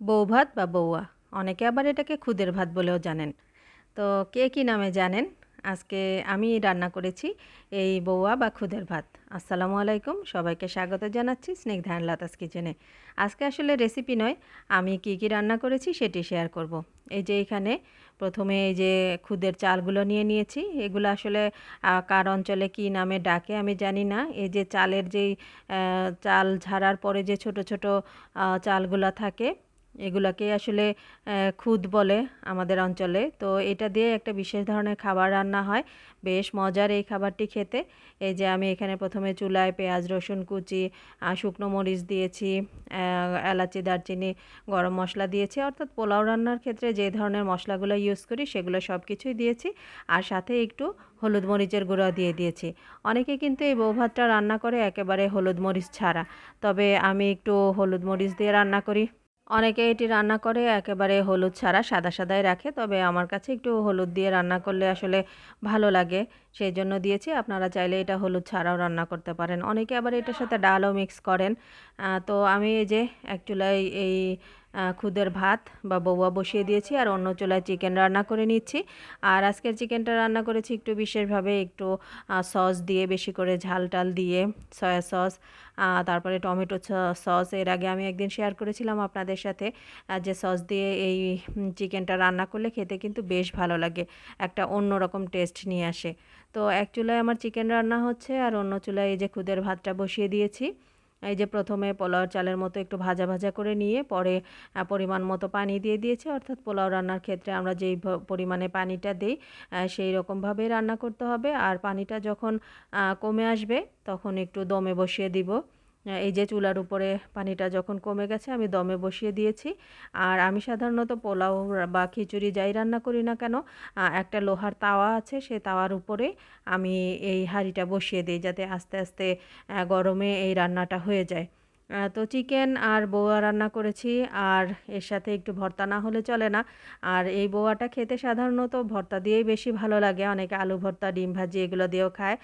বউ ভাত বা বউয়া? অনেকে আবার এটাকে খুদের ভাত বলেও জানেন। তো কে কী নামে জানেন? আজকে আমি রান্না করেছি এই বউয়া বা খুদের ভাত। আসসালামু আলাইকুম, সবাইকে স্বাগত জানাচ্ছি স্নিগ্ধান লাতাস কিচেনে। আজকে আসলে রেসিপি নয়, আমি কি কি রান্না করেছি সেটি শেয়ার করব। এই যে এখানে প্রথমে এই যে খুদের চালগুলো নিয়ে নিয়েছি। এগুলো আসলে কার অঞ্চলে কি নামে ডাকে আমি জানি না। এই যে চালের যেই চাল ঝাড়ার পরে যে ছোট ছোট চালগুলো থাকে এগুলাকে আসলে খুদ বলে আমাদের অঞ্চলে। তো এটা দিয়ে একটা বিশেষ ধরনের খাবার রান্না হয়। বেশ মজার এই খাবারটি খেতে। এই যে আমি এখানে প্রথমে চুলায় পেঁয়াজ, রসুন কুচি শুকনো মরিচ দিয়েছি এলাচি, দারচিনি, গরম মশলা দিয়েছি। অর্থাৎ পোলাও রান্নার ক্ষেত্রে যে ধরনের মশলাগুলো ইউজ করি, সেগুলো সব কিছুই দিয়েছি। আর সাথে একটু হলুদ মরিচের গুঁড়ো দিয়ে দিয়েছি। অনেকে কিন্তু এই বউ ভাতটা রান্না করে একেবারে হলুদ মরিচ ছাড়া। তবে আমি একটু হলুদ মরিচ দিয়ে রান্না করি। অনেকে এটি রান্না করে, একেবারে হলুদ ছাড়া সাদা সাদাই রাখে। তবে আমার কাছে একটু হলুদ দিয়ে রান্না করলে আসলে ভালো লাগে। সেই জন্য দিয়েছি। আপনারা চাইলে এটা হলুদ ছাড়াও রান্না করতে পারেন। অনেকে আবার এটার সাথে ডালও মিক্স করেন। তো আমি এই যে এক এই খুদের ভাত বা বউয়া বসিয়ে দিয়েছি আর অন্য চুলায় চিকেন রান্না করে নিচ্ছি। আর আজকের চিকেনটা রান্না করেছি একটু বিশেষভাবে একটু সস দিয়ে, বেশি করে ঝাল টাল দিয়ে সয়া সস তারপরে টমেটো সস এর আগে আমি একদিন শেয়ার করেছিলাম আপনাদের সাথে যে সস দিয়ে এই চিকেনটা রান্না করলে খেতে কিন্তু বেশ ভালো লাগে, একটা অন্য রকম টেস্ট নিয়ে আসে। তো এক চুলায় আমার চিকেন রান্না হচ্ছে আর অন্য চুলায় এই যে খুদের ভাতটা বসিয়ে দিয়েছি। এই যে প্রথমে পোলাও চালের মতো একটু ভাজা ভাজা করে নিয়ে পরে পরিমাণ মতো পানি দিয়ে দিয়েছি। অর্থাৎ পোলাও রান্নার ক্ষেত্রে আমরা যেই পরিমাণে পানিটা দিই সেই রকমভাবে রান্না করতে হবে। আর পানিটা যখন কমে আসবে, তখন একটু দমে বসিয়ে দিব। এই যে চুলার উপরে পানিটা যখন কমে গেছে, আমি দমে বসিয়ে দিয়েছি। আর আমি সাধারণত পোলাও বা খিচুড়ি যাই রান্না করি না কেন একটা লোহার তাওয়া আছে, সে তাওয়ার উপরে আমি এই হাঁড়িটা বসিয়ে দিই যাতে আস্তে আস্তে গরমে এই রান্নাটা হয়ে যায়। তো চিকেন আর বোয়া রান্না করেছি, আর এর সাথে একটু ভর্তা না হলে চলে না। আর এই বোয়াটা খেতে সাধারণত ভর্তা দিয়েই বেশি ভালো লাগে। অনেকে আলু ভর্তা, ডিম ভাজি এগুলো দিয়েও খায়।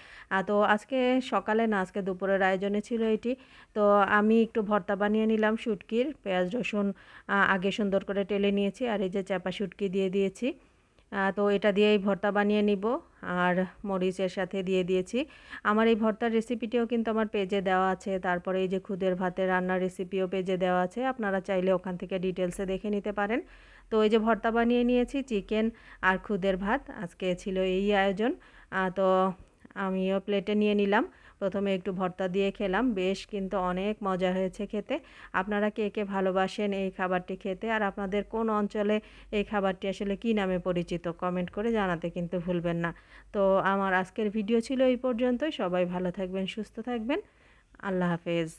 তো আজকে সকালে না, আজকে দুপুরের আয়োজনে ছিল এটি। তো আমি একটু ভর্তা বানিয়ে নিলাম শুটকির। পেঁয়াজ রসুন আগে সুন্দর করে টেলে নিয়েছি, আর এই যে চাপা শুটকি দিয়ে দিয়েছি। তো এটা দিয়েই ভর্তা বানিয়ে নিব। আর মরিচের সাথে দিয়ে দিয়েছি। আমার এই ভর্তার রেসিপিটিও কিন্তু আমার পেজে দেওয়া আছে। তারপরে এই যে খুদের ভাতের রান্নার রেসিপিও পেজে দেওয়া আছে। আপনারা চাইলে ওখান থেকে ডিটেলসে দেখে নিতে পারেন। তো এই যে ভর্তা বানিয়ে নিয়েছি চিকেন আর খুদের ভাত। আজকে ছিল এই আয়োজন। তো আমিও প্লেটে নিয়ে নিলাম। প্রথমে একটু ভর্তা দিয়ে খেলাম। বেশ কিন্তু অনেক মজা হয়েছে খেতে। আপনারা কে কে ভালোবাসেন এই খাবারটি খেতে? আর আপনাদের কোন অঞ্চলে এই খাবারটি আসলে কি নামে পরিচিত? কমেন্ট করে জানাতে কিন্তু ভুলবেন না। তো আমার আজকের ভিডিও ছিল এই পর্যন্তই। সবাই ভালো থাকবেন, সুস্থ থাকবেন। আল্লাহ হাফেজ।